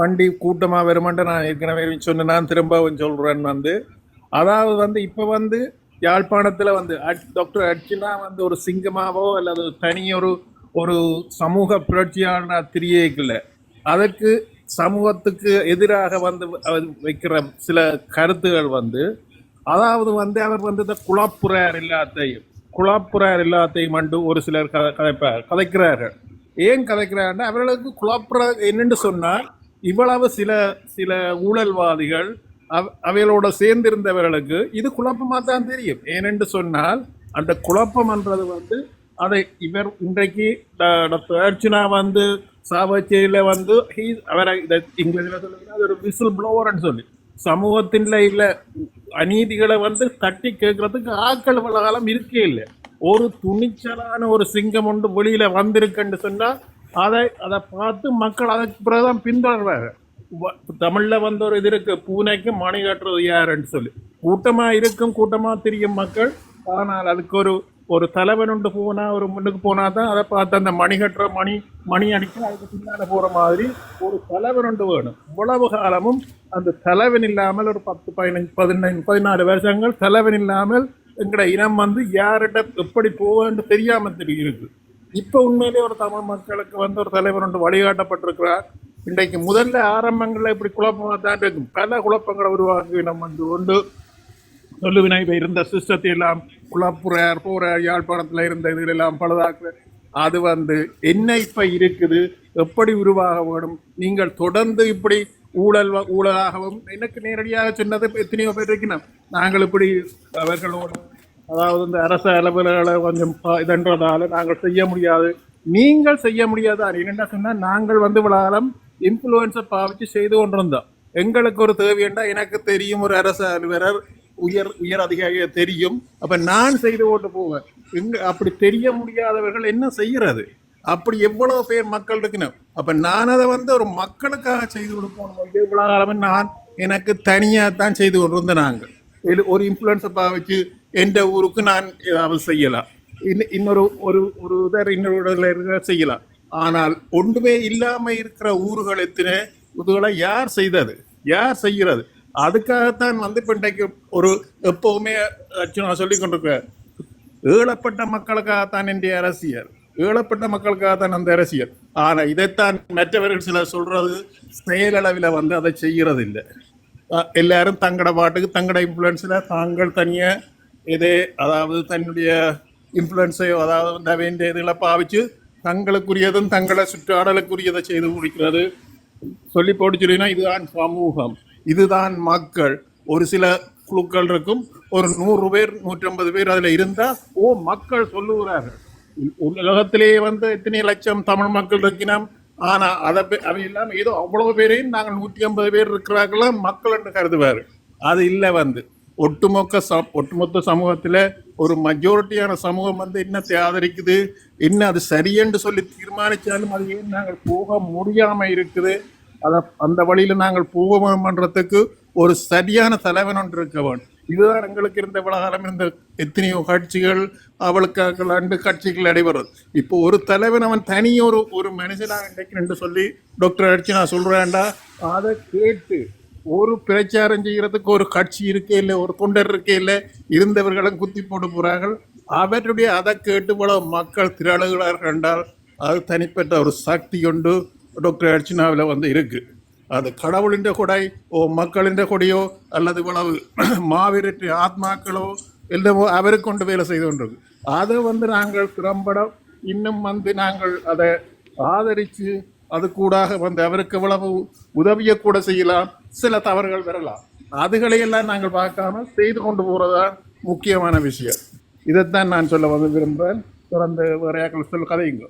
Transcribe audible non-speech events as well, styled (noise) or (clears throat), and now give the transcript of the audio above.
வண்டி கூட்டமாக வருமென்று நான் ஏற்கனவே சொன்னேன். நான் திரும்பவும் சொல்கிறேன் வந்து. அதாவது வந்து இப்போ வந்து யாழ்ப்பாணத்தில் வந்து அட்- டாக்டர் அர்ச்சனா வந்து ஒரு சிங்கமாவோ அல்லது தனியொரு ஒரு சமூக புரட்சியான தெரியல அதற்கு சமூகத்துக்கு எதிராக வந்து வைக்கிற சில கருத்துகள் வந்து அதாவது வந்து அவர் வந்து இந்த குழாப்புறார் எல்லாத்தையும் குழாப்புறார் எல்லாத்தையும் வந்து ஒரு சிலர் கதை கதைப்பார் கதைக்கிறார்கள். ஏன் கதைக்கிறாருன்னா அவர்களுக்கு குழாப்புற என்னென்று சொன்னால் இவ்வளவு சில சில ஊழல்வாதிகள் அவ் அவைகளோட சேர்ந்திருந்தவர்களுக்கு இது குழப்பமாக தான் தெரியும். ஏனென்று சொன்னால் அந்த குழப்பம்ன்றது வந்து அதை இவர் இன்றைக்கு டாக்டர் அர்ச்சனா வந்து சாவச்சேரியில் வந்து ஹீ அவரை இதை இங்கிலீஷில் சொல்லுங்கன்னா அது ஒரு விசில் ப்ளோவர்னு சொல்லி. சமூகத்தின் இல்லை அநீதிகளை வந்து தட்டி கேட்குறதுக்கு ஆக்கள் இவ்வளவு காலம் இருக்கே இல்லை. ஒரு துணிச்சலான ஒரு சிங்கம் ஒன்று வெளியில் வந்திருக்குன்னு சொன்னால் அதை அதை பார்த்து மக்கள் அதுக்கு பிறகுதான் பின்தொடர்றாங்க தமிழில் வந்த ஒரு இது இருக்கு பூனைக்கு மணி கட்டுறது யாருன்னு சொல்லி. கூட்டமாக இருக்கும் கூட்டமாக தெரியும் மக்கள் ஆனால் அதுக்கு ஒரு ஒரு தலைவன் உண்டு போனால் ஒரு முன்னுக்கு போனால் தான் அதை பார்த்து அந்த மணி கட்டுற மணி மணி அடிக்க அதுக்கு பின்னால் போகிற மாதிரி ஒரு தலைவன் உண்டு வேணும். இவ்வளவு காலமும் அந்த தலைவன் இல்லாமல் ஒரு பத்து பதினஞ்சு பதினஞ்சு பதினாலு வருஷங்கள் தலைவன் இல்லாமல் எங்களோட இனம் வந்து யார்கிட்ட எப்படி போவேன்னு தெரியாமல் தெரியும் இருக்குது இப்போ உண்மையிலே ஒரு தமிழ் மக்களுக்கு வந்து ஒரு தலைவர் ஒன்று வழிகாட்டப்பட்டிருக்கிறார். இன்றைக்கு முதல்ல ஆரம்பங்களில் இப்படி குழப்பமாக தான் இருக்கும். பல குழப்பங்களை உருவாக்கி நம்ம வந்து கொண்டு சொல்லுவினை இப்போ இருந்த சிஸ்டத்தை எல்லாம் குழப்புறார் போறார் யாழ்ப்பாணத்தில் இருந்த இதுகளெல்லாம் பழுதாக்குற அது வந்து என்ன இப்போ இருக்குது எப்படி உருவாக வேணும் நீங்கள் தொடர்ந்து இப்படி ஊழல் வ- ஊழலாகவும் எனக்கு நேரடியாக சொன்னது எத்தனையோ பேர் இருக்கணும் நாங்கள் இப்படி அவர்களோட அதாவது இந்த அரசு அலுவலர்களை கொஞ்சம் இதன்றதால நாங்கள் செய்ய முடியாது. நீங்கள் செய்ய முடியாது. அது என்னென்ன நாங்கள் வந்து விழாலம் இன்ஃப்ளூயன்ஸை பாவிச்சு செய்து கொண்டிருந்தோம். எங்களுக்கு ஒரு தேவையண்டா எனக்கு தெரியும் ஒரு அரசு அலுவலர் உயர் உயர் அதிகாரியை தெரியும். அப்போ நான் செய்து கொண்டு போவேன். எங்க அப்படி தெரிய முடியாதவர்கள் என்ன செய்கிறது அப்படி எவ்வளோ பேர் மக்கள் இருக்கணும். அப்போ நான் அதை வந்து ஒரு மக்களுக்காக செய்து கொடுப்போம் இவ்வளோ காலமும் நான் எனக்கு தனியாக தான் செய்து கொண்டிருந்தேன் நாங்கள். இது ஒரு இன்ஃப்ளூயன்ஸை பாவிச்சு எந்த ஊருக்கு நான் ஏதாவது செய்யலாம். இன்ன- இன்னொரு ஒரு ஒரு இதர் இன்னொரு செய்யலாம். ஆனால் ஒன்றுமே இல்லாம இருக்கிற ஊர்கள் எத்தனை இதுகளை யார் செய்தது? யார் செய்கிறது? அதுக்காகத்தான் வந்து இப்ப இன்றைக்கு ஒரு எப்பவுமே அர்ச்சனா சொல்லி கொண்டிருக்கிறேன் ஏழப்பட்ட மக்களுக்காகத்தான் இந்திய அரசியல். ஏழப்பட்ட மக்களுக்காகத்தான் அந்த அரசியல். ஆனா இதைத்தான் மற்றவர்கள் சிலர் சொல்றது செயலளவில் வந்து அதை செய்யறது இல்லை எல்லாரும் தங்களோட பாட்டுக்கு தங்களோட இன்ஃப்ளூயன்ஸில் தாங்கள் தனியாக இதே அதாவது தன்னுடைய இன்ஃப்ளூயன்ஸையோ அதாவது இந்த வேண்டிய இதுகளை பாவிச்சு தங்களுக்குரியதும் தங்களை சுற்றாடலுக்குரியதை செய்து முடிக்கிறது. சொல்லி போட்டு இதுதான் சமூகம். இதுதான் மக்கள். ஒரு சில குழுக்கள் இருக்கும். ஒரு நூறு பேர் நூற்றம்பது பேர் அதில் இருந்தால் ஓ மக்கள் சொல்லுகிறார்கள். உலகத்திலேயே வந்து எத்தனை லட்சம் தமிழ் மக்கள் இருக்கிறோம் ஆனால் அதை பே- அவை இல்லாமல் ஏதோ அவ்வளோ பேரையும் நாங்கள் நூற்றி ஐம்பது பேர் இருக்கிறார்களா மக்கள் என்று கருதுவார் அது இல்லை வந்து. ஒட்டுமொத்த ச ஒட்டுமொத்த சமூகத்தில் ஒரு மெஜாரிட்டியான சமூகம் வந்து இன்னத்தை ஆதரிக்குது என்ன அது சரியென்று சொல்லி தீர்மானிச்சாலும் அது ஏன் நாங்கள் போக முடியாமல் இருக்குது? அதை அந்த வழியில் நாங்கள் போவோம்ன்றதுக்கு ஒரு சரியான தலைவன் ஒன்று இருக்க வேண்டும். இதுதான் எங்களுக்கு இருந்த விவகாரம் இருந்த எத்தனையோ கட்சிகள் அவளுக்காக ரெண்டு கட்சிகள் நடைபெறும். இப்போ ஒரு தலைவன் அவன் தனி ஒரு ஒரு மனுஷனாக நினைக்கிறேன் என்று சொல்லி டாக்டர் அடிச்சு நான் சொல்கிறேன்டா அதை கேட்டு ஒரு பிரச்சாரம் செய்கிறதுக்கு ஒரு கட்சி இருக்கே இல்லை ஒரு தொண்டர் இருக்கே இல்லை இருந்தவர்களும் குத்தி போட்டு போகிறார்கள் அவருடைய அதை கேட்டு போல மக்கள் திரளுகிறார்கள் என்றால் அது தனிப்பட்ட ஒரு சக்தி கொண்டு டாக்டர் அர்ச்சனாவில் வந்து இருக்கு. அது கடவுளின் கொடை ஓ மக்களின் கொடையோ அல்லது இவ்வளவு (clears throat) மாவீரற்ற ஆத்மாக்களோ எல்லாமோ அவருக்கு கொண்டு வேலை செய்து கொண்டிருக்கு. அதை வந்து நாங்கள் திறம்பட இன்னும் வந்து நாங்கள் அதை ஆதரித்து அது கூடாக வந்து அவருக்கு எவ்வளவு உதவியை கூட செய்யலாம். சில தவறுகள் வரலாம். அதுகளையெல்லாம் நாங்கள் பார்க்காம செய்து கொண்டு போகிறதா முக்கியமான விஷயம். இதைத்தான் நான் சொல்ல வந்து விரும்புகிறேன். தொடர்ந்து வேறையாக்கள் சொல் கதையுங்க